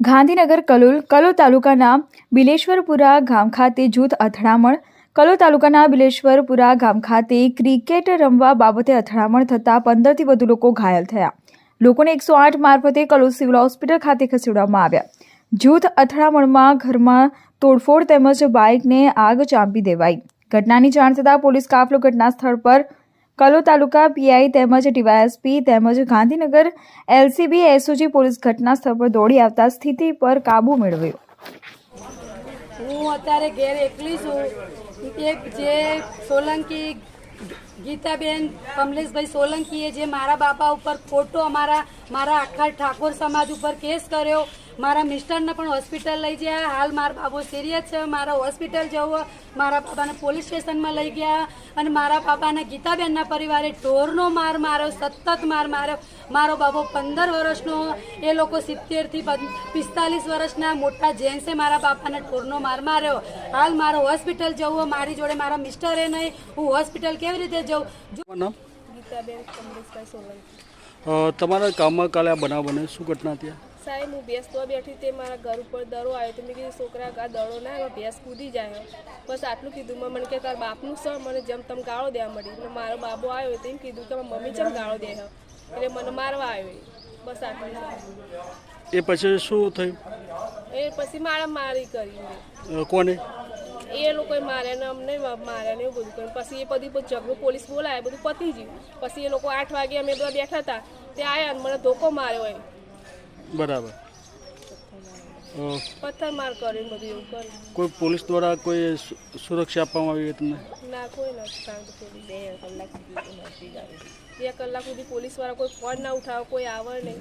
ગાંધીનગર કલોલ કલો તાલુકાના બિલેશ્વરપુરા ગામ ખાતે જૂથ અથડામણ. કલો તાલુકાના બિલેશ્વરપુરા ગામ ખાતે ક્રિકેટ રમવા બાબતે અથડામણ થતાં પંદરથી વધુ લોકો ઘાયલ થયા. લોકોને એકસો આઠ મારફતે કલોલ સિવિલ હોસ્પિટલ ખાતે ખસેડવામાં આવ્યા. જૂથ અથડામણમાં ઘરમાં તોડફોડ તેમજ બાઇકને આગ ચાંપી દેવાઈ. ઘટનાની જાણ થતાં પોલીસ કાફલો ઘટના સ્થળ પર કલો તાલુકા પીઆઈ તેમજ ડીવાયએસપી તેમજ ગાંધીનગર એલસીબી એસઓજી પોલીસ ઘટના સ્થળ પર દોડી આવતા સ્થિતિ પર કાબુ મેળવ્યો. હું અત્યારે ઘેર એકલી છું. એક જે સોલંકી ગીતાબેન કમલેશભાઈ સોલંકીએ જે મારા બાપા ઉપર ખોટો અમારા, મારા આખા ઠાકોર સમાજ ઉપર કેસ કર્યો મારા મિસ્ટરને પણ હોસ્પિટલ લઈ ગયા. હાલ મારા બાબો સિરિયસ છે. મારા હોસ્પિટલ જવો મારા બાબાને પોલીસ સ્ટેશનમાં લઈ ગયા અને મારા બાબાને ગીતાબેનના પરિવારે ઢોરનો માર માર્યો સતત માર માર્યો. મારો બાબો પંદર વર્ષનો એ લોકો સિત્તેરથી પિસ્તાલીસ વર્ષના મોટા જેન્ટ્સે મારા બાપાને ઢોરનો માર માર્યો. હાલ મારો હોસ્પિટલ જવું મારી જોડે મારા મિસ્ટરે નહીં. હું હોસ્પિટલ કેવી રીતે જવું ગીતાબેન સોલંકી. તમારા કામમાં કાલે આ બનાવ બને શું ઘટના ત્યાં સાહેબ હું ભેંસ તો બેઠી તે મારા ઘર ઉપર દડો આવ્યો તો મેં કીધું છોકરા આ દડો ના આવ્યો ભેંસ કૂદી જાય. બસ આટલું કીધું. મેં મને કે તાર બાપનું સર મને જેમ તમ ગાળો દેવા મળી મારો બાબો આવ્યો તો એમ કીધું કે મમ્મી જેમ ગાળો દે. એટલે મને મારવા આવ્યો એ. બસ આટલું. એ પછી શું થયું? એ પછી મારા મારી કરી કોને? એ લોકોએ માર્યા ને અમને માર્યા ને એવું બધું કર્યું. પછી એ બધી ઝઘડું પોલીસ બોલાય બધું પતી ગયું. પછી એ લોકો આઠ વાગે અમે બધા બેઠા હતા. તે આવ્યા મને ધોકો માર્યો હોય બરાબર. અ, પથ્થર માર બધું એવું કોઈ પોલીસ દ્વારા કોઈ સુરક્ષા આપવામાં આવી તમને ના? કોઈ નથી. કારણ કે પોલીસ બે કલાક સુધી બે કલાક સુધી પોલીસવાળા કોઈ ફોન ના ઉઠાવે કોઈ આવે નહીં.